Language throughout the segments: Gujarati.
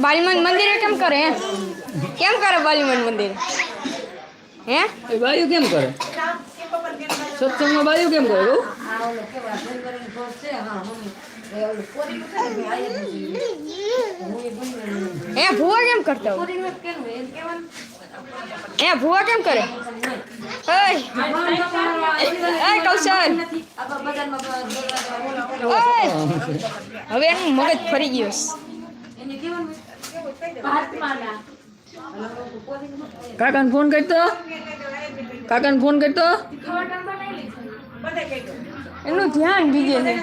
બાલીમન મંદિરે કેમ કરે હે? કેમ કરે બાલીમન મંદિર? હે? એ બાયુ કેમ કરે? સત્સંગમાં બાયુ કેમ કરે બહુ? એ ભૂવા કેમ કરતા? એ ભૂવા કેમ કરે? કૌશલ. હવે એનું મગજ ફરી ગયું. કાકાને ફોન કરતો કાકાને ફોન કરતો એનું ધ્યાન બીજે છે.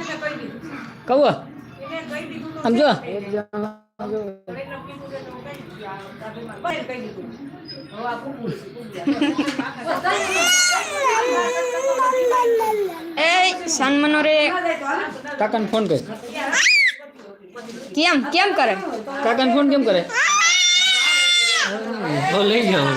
કહો સમજો એ સન્મનો રે કાકાને ફોન કર કેમ કેમ કરે કાકાને ફોન કેમ કરે લઈ જાઓ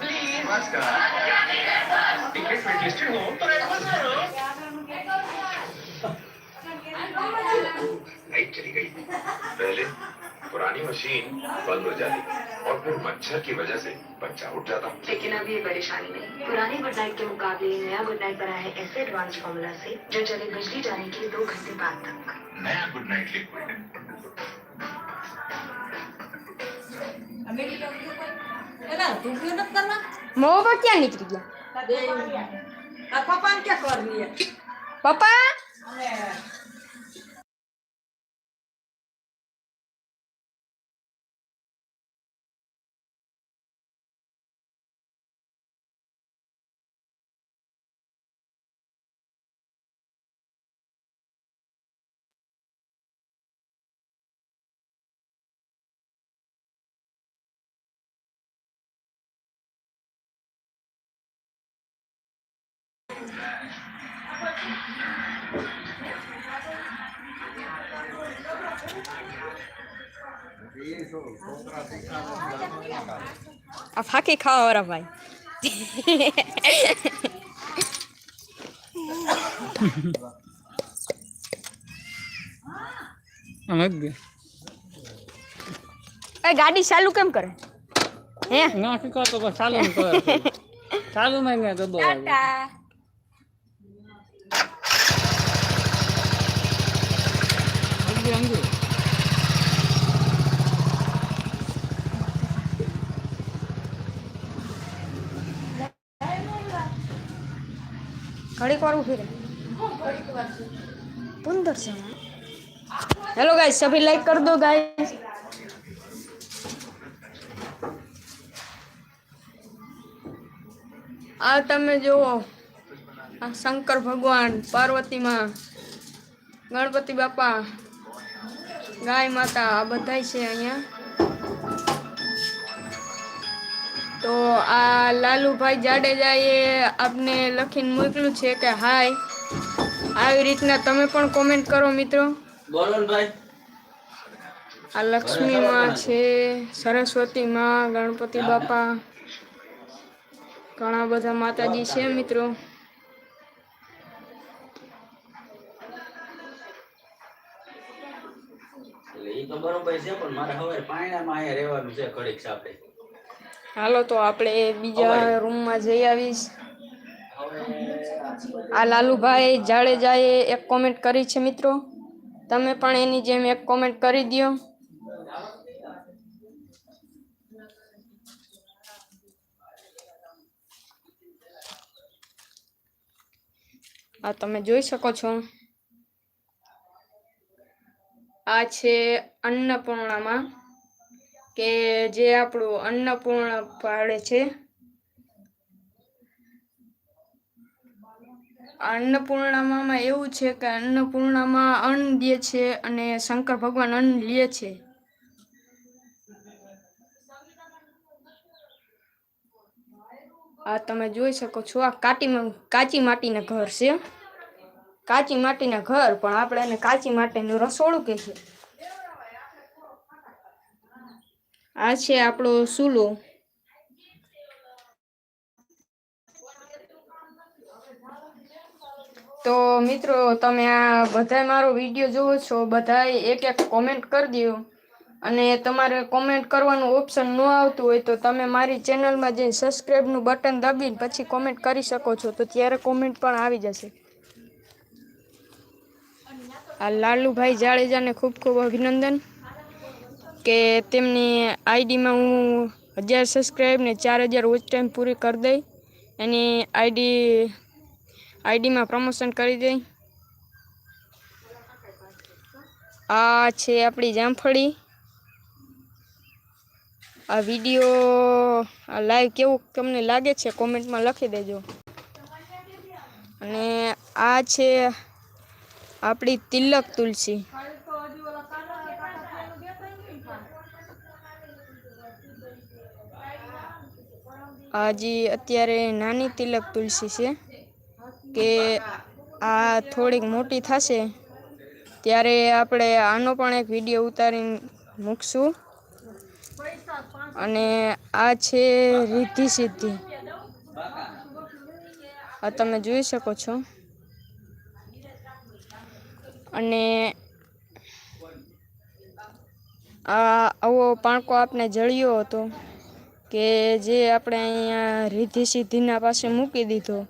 Please. Oscar. Engagement listed home, but I was पहले पुरानी मशीन बंद हो जाती और फिर मच्छर की वजह से बच्चा उठ जाता। लेकिन अभी परेशानी नहीं। पुरानी गुड नाइट के मुकाबले नया गुड नाइट बना है ऐसे एडवांस फॉर्मूला से जो चले बिजली जाने के दो घंटे बाद तक। नया गुड नाइट लिक्विड मोबा क्या निकल गया। पापा क्या कर लिया? पापा? ફાકી ખાવા વાળા ભાઈ આમ હક દે એ ગાડી ચાલુ કેમ કરે હે ના શીખવા તો બસ ચાલુ ને કરે ચાલુ માં ગયા તો બહુ ટાટા સમજ્યો સમજ્યો ઘડીક વાર ઉભી રહે પંદર છે હેલો ગાઈસ સભી લાઈક कर दो गाइस આ તમે જુઓ આ શંકર ભગવાન પાર્વતી માં ગણપતિ બાપા ગાય માતા આ બધાય છે અહીંયા. તો આ લાલુભાઈ જાડેજાએ આપને લખીને મોકલ્યું છે કે હાય. આવી રીતના તમે પણ કોમેન્ટ કરો મિત્રો. આ લક્ષ્મી માં છે સરસ્વતી માં ગણપતિ બાપા ઘણા બધા માતાજી છે મિત્રો. તો બરોબર છે પણ મારે હવે પાણીમાં અહીંયા રહેવાનું છે ઘડીક સાપડે હાલો તો આપણે બીજા રૂમમાં જઈ આવીશ. આ લાલુભાઈ જાડેજાએ એક કોમેન્ટ કરી છે મિત્રો. તમે પણ એની જેમ એક કોમેન્ટ કરી દો આ તમે જોઈ શકો છો. આ છે અન્નપૂર્ણામાં, કે જે આપણું અન્નપૂર્ણ પાડે છે. અન્નપૂર્ણામાં એવું છે કે અન્નપૂર્ણામાં અન્ન દે છે અને શંકર ભગવાન અન્ન લે છે. આ તમે જોઈ શકો છો, આ કાટી કાચી માટીના ઘર છે. કાચી માટીના ઘર, પણ આપણે એને કાચી માટીનું રસોડું કહે છે આ છે આપણો સૂલો તો મિત્રો, તમે આ બધાય મારો વીડિયો જોવો છો, બધાય એક એક કોમેન્ટ કરી દો અને તમારે કોમેન્ટ કરવાનું ઓપ્શન ન આવતું હોય તો તમે મારી ચેનલમાં જઈને સબસ્ક્રાઈબનું બટન દબીને પછી કોમેન્ટ કરી શકો છો, તો ત્યારે કોમેન્ટ પણ આવી જશે. આ લાલુભાઈ જાડેજાને ખૂબ ખૂબ અભિનંદન કે તેમની આઈડીમાં હું હજાર સબસ્ક્રાઈબ ને ચાર હજાર વોચ ટાઈમ પૂરી કરી દઈ. એની આઈડી, આઈડીમાં પ્રમોશન કરી દઈ. આ છે આપણી જામફળી. આ વીડિયો લાઈવ કેવું તમને લાગે છે? કોમેન્ટમાં લખી દેજો. અને આ છે આપણી તિલક તુલસી. હજી, અત્યારે નાની તિલક તુલસી છે કે આ થોડીક મોટી થશે, ત્યારે આપણે આનો પણ એક વીડિયો ઉતારીને મૂકશું. અને આ છે રિદ્ધિ સિદ્ધિ આ તમે જોઈ શકો છો. અને, આ આવો પાણકો આપણે જળ્યો હતો કે જે આપણે અહીંયા રીધિ સિદ્ધિના પાસે મૂકી દીધો.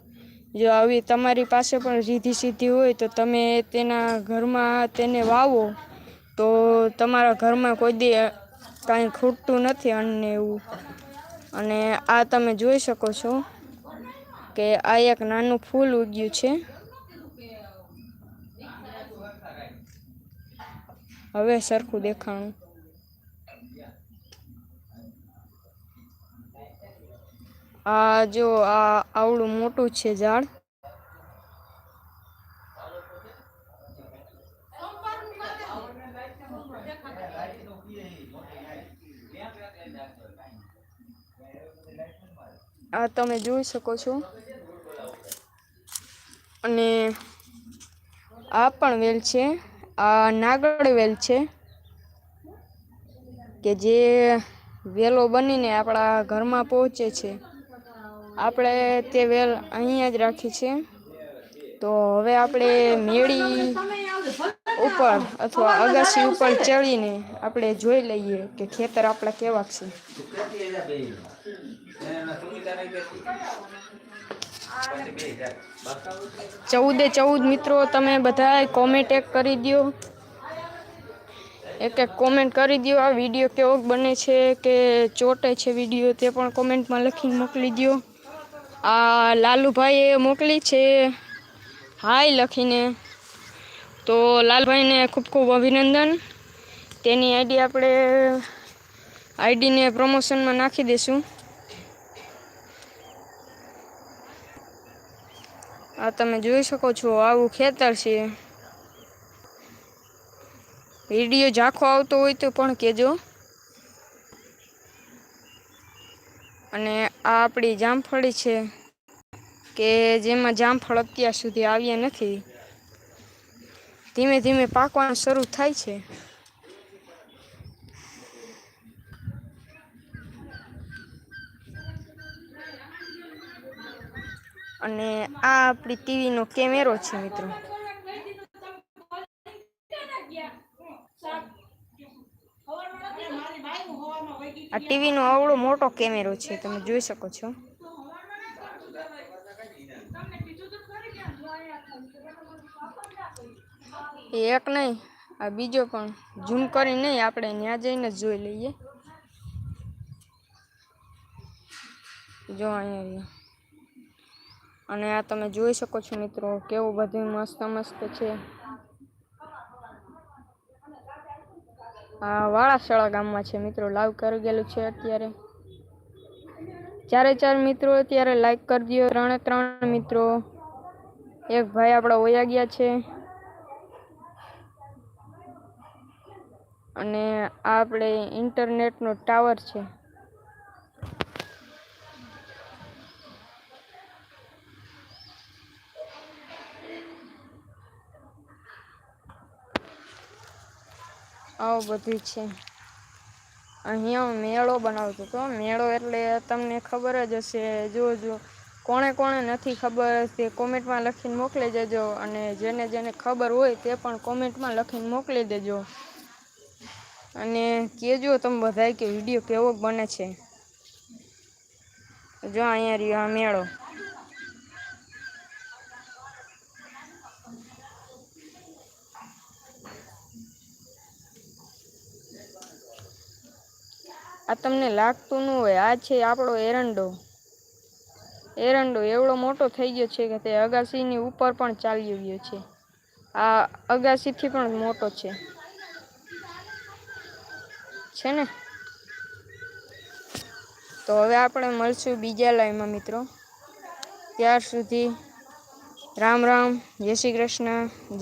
જો આવી તમારી પાસે પણ રીધિ સિદ્ધિ હોય તો તમે તેના ઘરમાં તેને વાવો. તો તમારા ઘરમાં કોઈ દી કાંઈ ખૂટતું નથી અન્ન એવું. અને આ તમે જોઈ શકો છો કે આ એક નાનું ફૂલ ઉગ્યું છે. હવે સરખું દેખાણું. આ જો આ આવડું મોટું છે ઝાડ. આ તમે જોઈ શકો છો. અને આ પણ વેલ છે. આ નાગડ વેલ છે, કે જે વેલો બનીને આપણા ઘરમાં પહોંચે છે. આપણે તે વેલ અહીંયા જ રાખી છે. તો હવે આપણે મેળી ઉપર અથવા અગાસી ઉપર ચડીને આપણે જોઈ લઈએ કે ખેતર આપણા કેવા છે. ચૌદે ચૌદ મિત્રો તમે બધા કોમેન્ટ એક કરી દો એક એક કોમેન્ટ કરી દો આ વીડિયો કેવો બને છે કે ચોટે છે વીડિયો તે પણ કોમેન્ટમાં લખીને મોકલી દો આ લાલુભાઈએ મોકલી છે હાય લખીને. તો લાલભાઈને ખૂબ ખૂબ અભિનંદન. તેની આઈડી આપણે આઈડીને પ્રમોશનમાં નાખી દઈશું આ તમે જોઈ શકો છો, આવું ખેતર છે. વીડિયો ઝાંખો આવતો હોય તો પણ કહેજો. અને આ આપણી જામફળી છે, કે જેમાં જામફળ અત્યાર સુધી આવ્યા નથી. ધીમે ધીમે પાકવાનું શરૂ થાય છે અને આ આપણી ટીવીનો કેમેરો છે, મિત્રો. આ ટીવીનો આવડો મોટો કેમેરો છે, તમે જોઈ શકો છો. એક નહીં, આ બીજો પણ ઝૂમ કરી નહીં, આપણે ત્યાં જઈને જોઈ લઈએ. જો અહીંયા. અને આ તમે જોઈ શકો છો મિત્રો, કેવું બધું મસ્ત મસ્ત છે. આ વાળાશાળા ગામમાં છે મિત્રો, લાવ કરી ગયેલું છે અત્યારે. ચારે ચાર મિત્રો, અત્યારે લાઈક કરી દો ત્રણે ત્રણ મિત્રો, એક ભાઈ આપણા વયા ગયા છે. અને આ આપણે ઇન્ટરનેટનો ટાવર છે. આવું બધું છે. અહીંયા મેળો બનાવતો હતો. મેળો એટલે તમને ખબર જ હશે જો જો કોણે કોણે નથી ખબર તે કોમેન્ટમાં લખીને મોકલી દેજો અને જેને જેને ખબર હોય તે પણ કોમેન્ટમાં લખીને મોકલી દેજો. અને કહેજો તમે બધાય કે વીડિયો કેવો બને છે. જો અહીંયા રહ્યો આ મેળો. આ તમને લાગતું ન હોય, આ છે આપણો એરંડો. એરંડો એવડો મોટો થઈ ગયો છે કે તે અગાસીની ઉપર પણ ચાલી ગયો છે. આ અગાસીથી પણ મોટો છે. છે ને? તો હવે આપણે મળશું બીજા લાઈવમાં, મિત્રો. ત્યાર સુધી રામ રામ, જય શ્રી કૃષ્ણ, જય